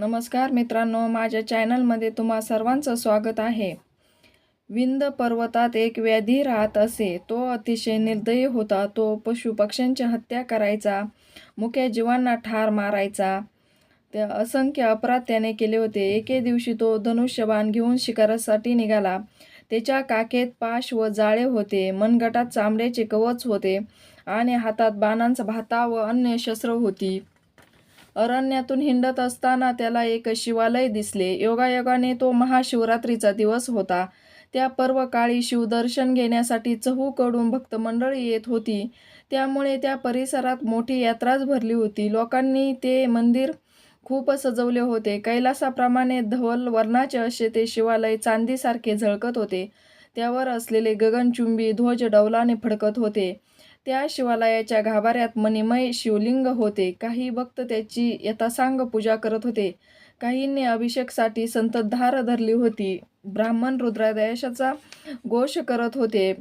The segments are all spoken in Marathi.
नमस्कार मित्रांनो माझ्या चॅनलमध्ये तुम्हा सर्वांचं स्वागत आहे. विंद पर्वतात एक व्याधी राहत असे तो अतिशय निर्दयी होता. तो पशुपक्ष्यांची हत्या करायचा मुख्या जीवांना ठार मारायचा. त्या असंख्य अपराध त्याने केले होते. एके दिवशी तो धनुष्यबाण घेऊन शिकारासाठी निघाला. त्याच्या काखेत पाश व जाळे होते. मनगटात चामड्याचे कवच होते आणि हातात बाणांचा भाता व अन्य शस्त्र होती. अरण्यातून हिंडत असताना त्याला एक शिवालय दिसले. योगायोगाने तो महाशिवरात्रीचा दिवस होता. त्या पर्व काळी शिवदर्शन घेण्यासाठी चहूकडून भक्तमंडळी येत होती. त्यामुळे त्या परिसरात मोठी यात्राच भरली होती. लोकांनी ते मंदिर खूप सजवले होते. कैलासाप्रमाणे धवल वर्णाचे असे ते शिवालय चांदीसारखे झळकत होते. त्यावर असलेले गगनचुंबी ध्वज डौलाने फडकत होते. त्या शिवालयाच्या गाभाऱ्यात मणिमय शिवलिंग होते. काही भक्त त्याची यथासांग पूजा करत होते. काहींनी अभिषेकसाठी संततधार धरली होती. ब्राह्मण रुद्रादेशाचा घोष करत होते.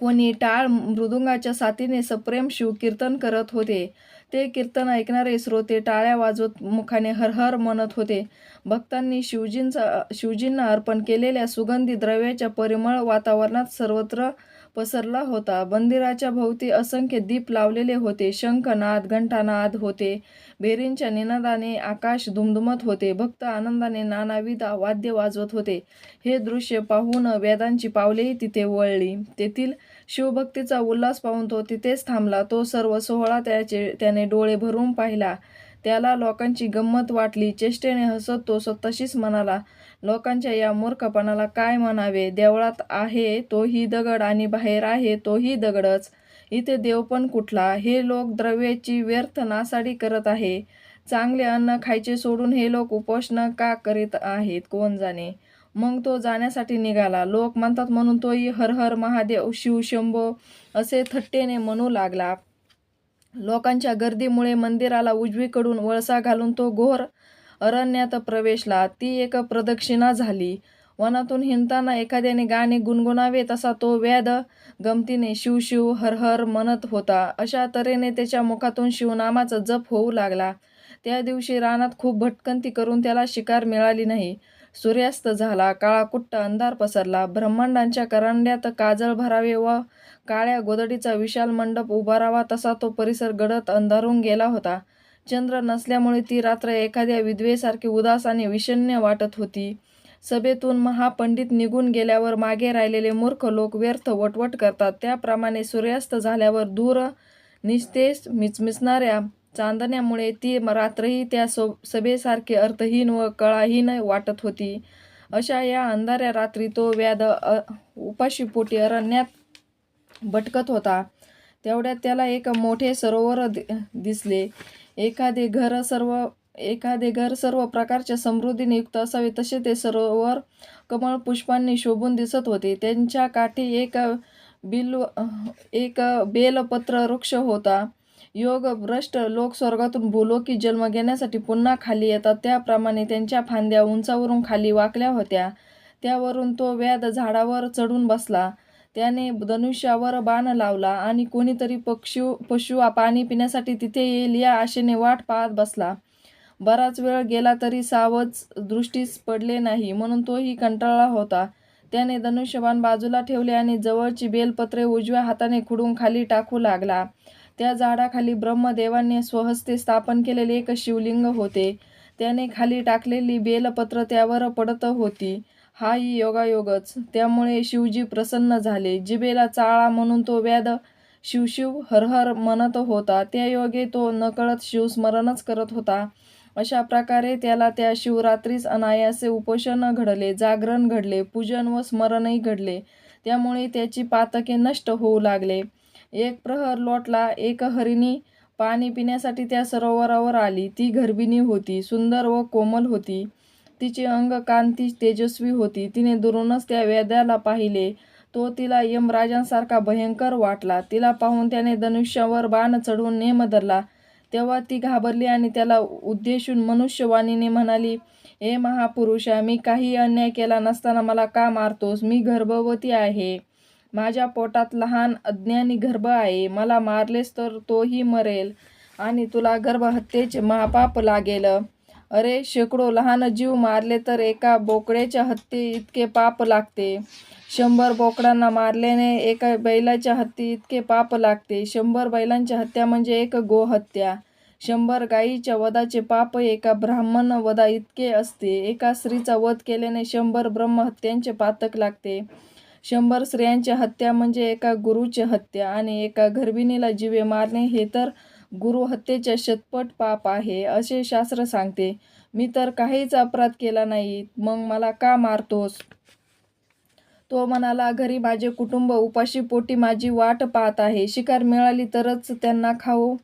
कोणी टाळ मृदुंगाच्या साथीने सप्रेम शिवकीर्तन करत होते. ते कीर्तन ऐकणारे श्रोते टाळ्या वाजवत मुखाने हरहर म्हणत होते. भक्तांनी शिवजींचा शिवजींना अर्पण केलेल्या सुगंधी द्रव्याच्या परिमळ वातावरणात सर्वत्र पसरला होता. मंदिराच्या भोवती असंख्य दीप लावलेले होते. शंखनाद घंटानाद होते. बेरींच्या निनादाने आकाश दुमदुमत होते. भक्त आनंदाने नानाविध वाद्य वाजवत होते. हे दृश्य पाहून वेदांची पावलेही तिथे वळली. तेथील शिवभक्तीचा उल्हास पाहून तो तिथेच थांबला. तो सर्व सोहळा त्याचे त्याने डोळे भरून पाहिला. त्याला लोकांची गंमत वाटली. चेष्टेने हसत तो स्वतःशीच म्हणाला लोकांच्या या मूर्खपणाला काय म्हणावे? देवळात आहे तोही दगड आणि बाहेर आहे तोही दगडच. इथे देव पण कुठला? हे लोक द्रव्याची व्यर्थ नासाडी करत आहे. चांगले अन्न खायचे सोडून हे लोक उपोषण का करीत आहेत? कोण जाणे? मग तो जाण्यासाठी निघाला. लोक म्हणतात म्हणून तोही हर हर महादेव शिव शंभो असे थट्टेने म्हणू लागला. लोकांच्या गर्दीमुळे मंदिराला उजवीकडून वळसा घालून तो घोर अरण्यात प्रवेशला. ती एक प्रदक्षिणा झाली. वनातून हिंडताना एखाद्याने गाणे गुणगुणावे तसा तो व्याध गमतीने शिव शिव हर हर म्हणत होता. अशा तऱ्हेने त्याच्या मुखातून शिवनामाचा जप होऊ लागला. त्या दिवशी रानात खूप भटकंती करून त्याला शिकार मिळाली नाही. सूर्यास्त झाला. काळाकुट्ट अंधार पसरला. ब्रह्मांडांच्या करांड्यात काजळ भरावे व काळ्या गोदडीचा विशाल मंडप उभारावा तसा तो परिसर गडत अंधारून गेला होता. चंद्र नसल्यामुळे ती रात्र एखाद्या विधवेसारखी उदास आणि विषण्य वाटत होती. सभेतून महापंडित निघून गेल्यावर मागे राहिलेले मूर्ख लोक व्यर्थ वटवट करतात. त्याप्रमाणे सूर्यास्त झाल्यावर दूर निस्तेज मिचमिचणाऱ्या चांदण्यामुळे ती रात्रही त्या सो सभेसारखी अर्थहीन व कळाहीन वाटत होती. अशा या अंधाऱ्या रात्री तो व्याध उपाशीपोटी अरण्यात भटकत होता. तेवढ्यात त्याला एक मोठे सरोवर दि दिसले. एखादे घर सर्व एखादे घर सर्व प्रकारच्या समृद्धीने युक्त असावे तसे ते सरोवर कमळ पुष्पांनी शोभून दिसत होते. त्यांच्या काठी एक बिल एक बेलपत्र वृक्ष होता. योग भ्रष्ट लोक स्वर्गातून भूलोकी जन्म घेण्यासाठी पुन्हा खाली येतात. त्याप्रमाणे त्यांच्या फांद्या उंचावरून खाली वाकल्या होत्या. त्यावरून तो व्याध झाडावर चढून बसला. त्याने धनुष्यावर बाण लावला आणि कोणीतरी पक्षू पशु पाणी पिण्यासाठी तिथे येईल या आशेने वाट पाहत बसला. बराच वेळ गेला तरी सावज दृष्टीस पडले नाही म्हणून तोही कंटाळला होता. त्याने धनुष्यबाण बाजूला ठेवले आणि जवळची बेलपत्रे उजव्या हाताने खुडून खाली टाकू लागला. त्या झाडाखाली ब्रह्मदेवांनी स्वहस्ते स्थापन केलेले एक शिवलिंग होते. त्याने खाली टाकलेली बेलपत्र त्यावर पडत होती. हाही योगायोगच. त्यामुळे शिवजी प्रसन्न झाले. जिबेला चाळा म्हणून तो व्याध शिवशिव हरहर म्हणत होता त्या योगे तो नकळत शिवस्मरणच करत होता. अशा प्रकारे त्याला त्या शिवरात्रीस अनायासे उपोषण घडले जागरण घडले पूजन व स्मरणही घडले. त्यामुळे त्याची पातके नष्ट होऊ लागले. एक प्रहर लोटला एक हरिणी पाणी पिण्यासाठी त्या सरोवरावर आली. ती गर्भिणी होती सुंदर व कोमल होती. तिचे अंग कांती तेजस्वी होती. तिने दुरूनच त्या वेद्याला पाहिले. तो तिला यमराजांसारखा भयंकर वाटला. तिला पाहून त्याने धनुष्यावर बाण चढवून नेम धरला. तेव्हा ती घाबरली आणि त्याला उद्देशून मनुष्यवाणीने म्हणाली हे महापुरुषा मी काही अन्याय केला नसताना मला का मारतोस? मी गर्भवती आहे. माझ्या पोटात लहान अज्ञानी गर्भ आहे. मला मारलेस तर तोही मरेल आणि तुला गर्भहत्येचे महापाप लागेल. अरे शेकडो लहान जीव मारले तर एका बोकड्याच्या हत्ती इतके पाप लागते. शंभर बोकडांना मारल्याने एका बैलाच्या हत्ती इतके पाप लागते. शंभर बैलांच्या हत्या म्हणजे एक गोहत्या. शंभर गायीच्या वधाचे पाप एका ब्राह्मण वधा इतके असते. एका स्त्रीचा वध केल्याने शंभर ब्रह्महत्यांचे पातक लागते. शंभर स्त्रियांच्या हत्या म्हणजे एका गुरुची हत्या आणि एका गर्भिणीला जीवे मारणे हे तर गुरुहत्येच्या शतपट पाप आहे असे शास्त्र सांगते. मी तर काहीच अपराध केला नाही मग मला का मारतोस? तो म्हणाला घरी माझे कुटुंब उपाशी पोटी माझी वाट पाहत आहे. शिकार मिळाली तरच त्यांना खाऊ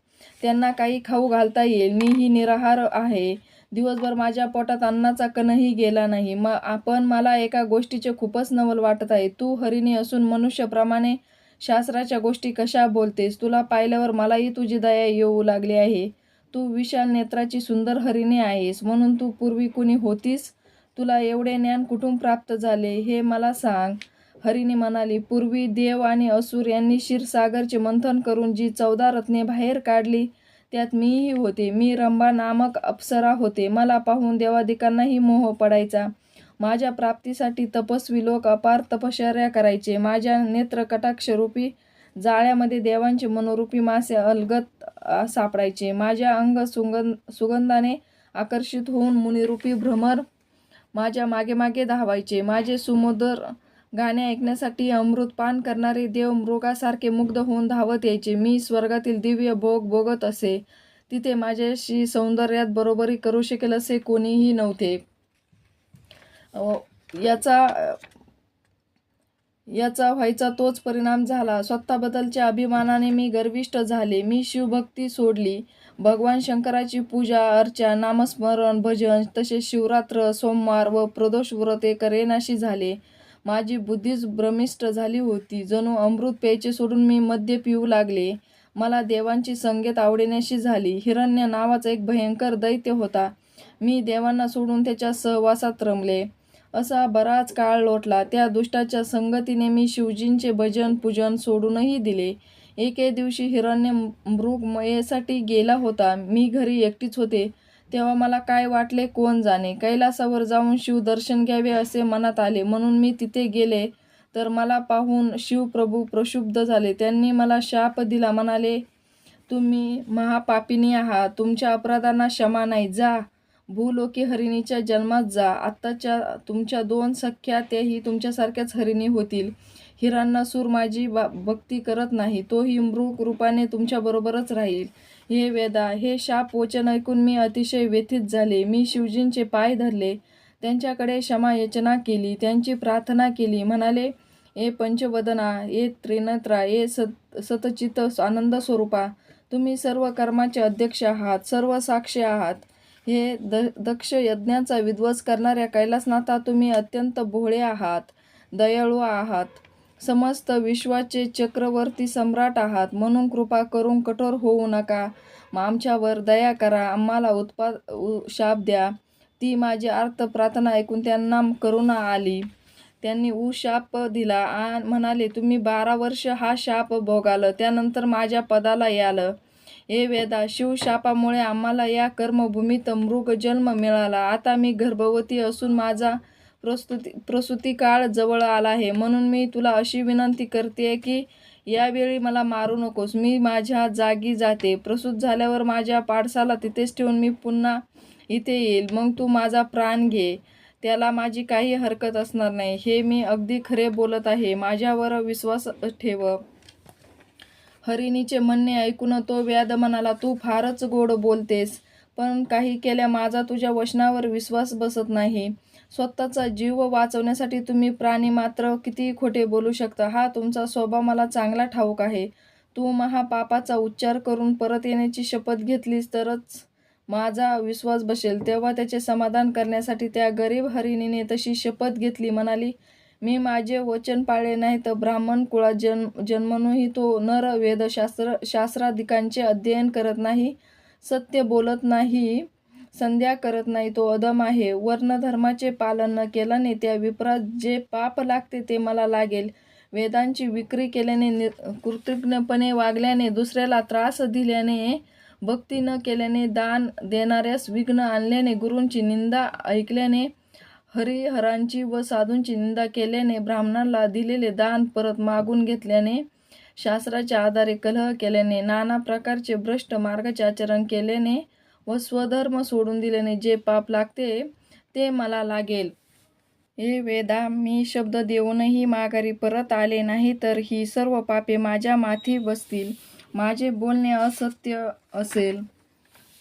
त्यांना काही खाऊ घालता येईल. मी ही निराहार आहे. दिवसभर माझ्या पोटात अन्नाचा कणही गेला नाही. म आपण मला एका गोष्टीचे खूपच नवल वाटत आहे. तू हरिणी असून मनुष्याप्रमाणे शास्त्राच्या गोष्टी कशा बोलतेस? तुला पाहिल्यावर मलाही तुझी दया येऊ लागली आहे. तू विशाल नेत्राची सुंदर हरिणी आहेस. म्हणून तू पूर्वी कुणी होतीस? तुला एवढे ज्ञान कुठून प्राप्त झाले? हे मला सांग. हरिणी म्हणाली पूर्वी देव आणि असुर यांनी क्षीरसागरचे मंथन करून जी चौदा रत्ने बाहेर काढली त्यात मीही होते. मी रंभा नामक अप्सरा होते. मला पाहून देवाधिकांनाही मोह पडायचा. माझ्या प्राप्तीसाठी तपस्वी लोक अपार तपश्चर्या करायचे. माझ्या नेत्रकटाक्षरूपी जाळ्यामध्ये देवांचे मनोरूपी मासे अलगत सापडायचे. माझ्या अंग सुगंध सुगंधाने आकर्षित होऊन मुनिरूपी भ्रमर माझ्या मागे मागे धावायचे. माझे सुमधुर गाणे ऐकण्यासाठी अमृत पान करणारे देव मृगासारखे मुग्ध होऊन धावत यायचे. मी स्वर्गातील दिव्य भोग भोगत असे. तिथे माझ्याशी सौंदर्यात बरोबरी करू शकेल असे कोणीही नव्हते. याचा याचा व्हायचा तोच परिणाम झाला. स्वतःबद्दलच्या अभिमानाने मी गर्विष्ट झाले. मी शिवभक्ती सोडली. भगवान शंकराची पूजा अर्चा नामस्मरण भजन तसेच शिवरात्र सोमवार व प्रदोष व्रते करेनाशी झाले. माझी बुद्धीच भ्रमिष्ट झाली होती. जणू अमृत प्यायचे सोडून मी मद्य पिऊ लागले. मला देवांची संगीत आवडेण्याशी झाली. हिरण्य नावाचा एक भयंकर दैत्य होता. मी देवांना सोडून त्याच्या सहवासात रमले. असा बराच काळ लोटला. त्या दुष्टाच्या संगतीने मी शिवजींचे भजन पूजन सोडूनही दिले. एके दिवशी हिरण्य मृगमयेसाठी गेला होता. मी घरी एकटीच होते. तेव्हा मला काय वाटले कोण जाणे? कैलासावर जाऊन शिव दर्शन घ्यावे असे मनात आले. म्हणून मी तिथे गेले. तर मला पाहून शिवप्रभू प्रक्षुब्ध झाले. त्यांनी मला शाप दिला. म्हणाले तुम्ही महापापिनी आहात. तुमच्या अपराधांना क्षमा नाही. जा. भूलोकी हरिणीच्या जन्मात जा. आत्ताच्या तुमच्या दोन सख्या त्याही तुमच्यासारख्याच हरिणी होतील. हिरण्यसूर माझी बा भक्ती करत नाही. तोही मृग रूपाने तुमच्याबरोबरच राहील. हे वेदा हे शाप वचन ऐकून मी अतिशय व्यथित झाले. मी शिवजींचे पाय धरले. त्यांच्याकडे क्षमा याचना केली. त्यांची प्रार्थना केली. म्हणाले ए पंचवदना ए त्रिनत्रा ए सत सतचित आनंद स्वरूपा तुम्ही सर्व कर्माचे अध्यक्ष आहात. सर्व साक्षी आहात. हे द दक्ष यज्ञाचा विध्वंस करणाऱ्या कैलासनाथा तुम्ही अत्यंत भोळे आहात दयाळू आहात. समस्त विश्वाचे चक्रवर्ती सम्राट आहात म्हणून कृपा करून कठोर होऊ नका. मग आमच्यावर दया करा आम्हाला उत्पा उ शाप द्या. ती माझी आर्त प्रार्थना ऐकून त्यांना करुणा आली. त्यांनी उ शाप दिला. आ म्हणाले तुम्ही बारा वर्ष हा शाप भोगाल त्यानंतर माझ्या पदाला यालं. हे वेदा शिवशापामुळे आम्हाला या कर्मभूमीत मृग जन्म मिळाला. आता मी गर्भवती असून माझा प्रस्तुती प्रसूती काळ जवळ आला आहे. म्हणून मी तुला अशी विनंती करते की यावेळी मला मारू नकोस. मी माझ्या जागी जाते. प्रसूत झाल्यावर माझ्या पाडसाला तिथेच ठेवून मी पुन्हा इथे येईल. मग तू माझा प्राण घे. त्याला माझी काही हरकत असणार नाही. हे मी अगदी खरे बोलत आहे. माझ्यावर विश्वास ठेव. हरिणीचे म्हणणे ऐकून तो व्याध म्हणाला तू फारच गोड बोलतेस पण काही केल्या माझा तुझ्या वचनावर विश्वास बसत नाही. स्वतःचा जीव वाचवण्यासाठी तुम्ही प्राणी मात्र किती खोटे बोलू शकता हा तुमचा स्वभाव मला चांगला ठाऊक आहे. तू महापापाचा उच्चार करून परत येण्याची शपथ घेतलीस तरच माझा विश्वास बसेल. तेव्हा त्याचे समाधान करण्यासाठी त्या गरीब हरिणीने तशी शपथ घेतली. म्हणाली मी माझे वचन पाळले नाही तर ब्राह्मण कुळात जन्म जन्मनूही तो नर वेदशास्त्र शास्त्राधिकांचे अध्ययन करत नाही सत्य बोलत नाही संध्या करत नाही तो अदम आहे. वर्णधर्माचे पालन न केल्याने त्या विपरात जे पाप लागते ते मला लागेल. वेदांची विक्री केल्याने नि कृतज्ञपणे वागल्याने दुसऱ्याला त्रास दिल्याने भक्ती न केल्याने दान देणाऱ्यास विघ्न आणल्याने गुरूंची निंदा ऐकल्याने हरिहरांची व साधूंची निंदा केल्याने ब्राह्मणाला दिलेले दान परत मागून घेतल्याने शास्त्राच्या आधारे कलह केल्याने नाना प्रकारचे भ्रष्ट मार्गाचे आचरण केल्याने व स्वधर्म सोडून दिल्याने जे पाप लागते ते मला लागेल. हे वेदा मी शब्द देऊनही माघारी परत आले नाही तर ही सर्व पापे माझ्या माथी बसतील. माझे बोलणे असत्य असेल.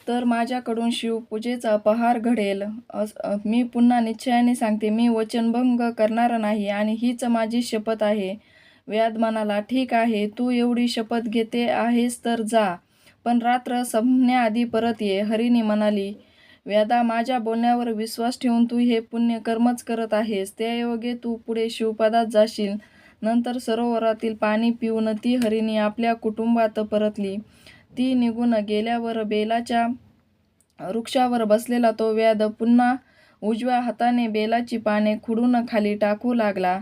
तर माझ्याकडून शिवपूजेचा अपहार घडेल. असं मी पुन्हा निश्चयाने सांगते मी वचनभंग करणार नाही आणि हीच माझी शपथ आहे. व्याद म्हणाला ठीक आहे तू एवढी शपथ घेते आहेस तर जा पण रात्र संपण्याआधी परत ये हरिणी म्हणाली. व्यादा माझ्या बोलण्यावर विश्वास ठेवून तू हे पुण्य कर्मच करत आहेस. त्यायोगे तू पुढे शिवपदात जाशील. नंतर सरोवरातील पाणी पिऊन ती हरिणी आपल्या कुटुंबात परतली. ती निघून गेल्यावर बेलाच्या वृक्षावर बसलेला तो व्याध पुन्हा उजव्या हाताने बेलाची पाने खुडून खाली टाकू लागला.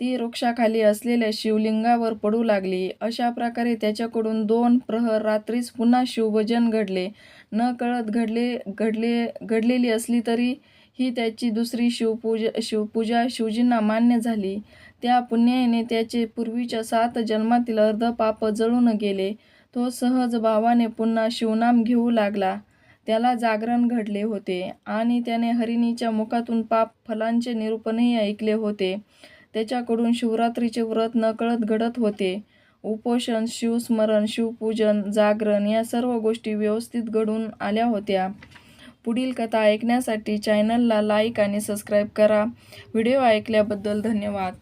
ती वृक्षाखाली असलेल्या शिवलिंगावर पडू लागली. अशा प्रकारे त्याच्याकडून दोन प्रहर रात्रीच पुन्हा शिवभजन घडले. न कळत घडले घडले घडलेली असली तरी ही त्याची दुसरी शिवपूजा शिवपूजा शिवजींना मान्य झाली. त्या पुण्याने त्याचे पूर्वीच्या सात जन्मातील अर्ध पाप जळून गेले. तो सहज भावाने पुन्हा शिवनाम घेऊ लागला. त्याला जागरण घडले होते आणि त्याने हरिणीच्या मुखातून पाप फलांचे निरूपणही ऐकले होते. त्याच्याकडून शिवरात्रीचे व्रत नकळत घडत होते. उपोषण शिवस्मरण शिवपूजन जागरण या सर्व गोष्टी व्यवस्थित घडून आल्या होत्या. पुढील कथा ऐकण्यासाठी चॅनलला लाईक आणि सबस्क्राईब करा. व्हिडिओ ऐकल्याबद्दल धन्यवाद.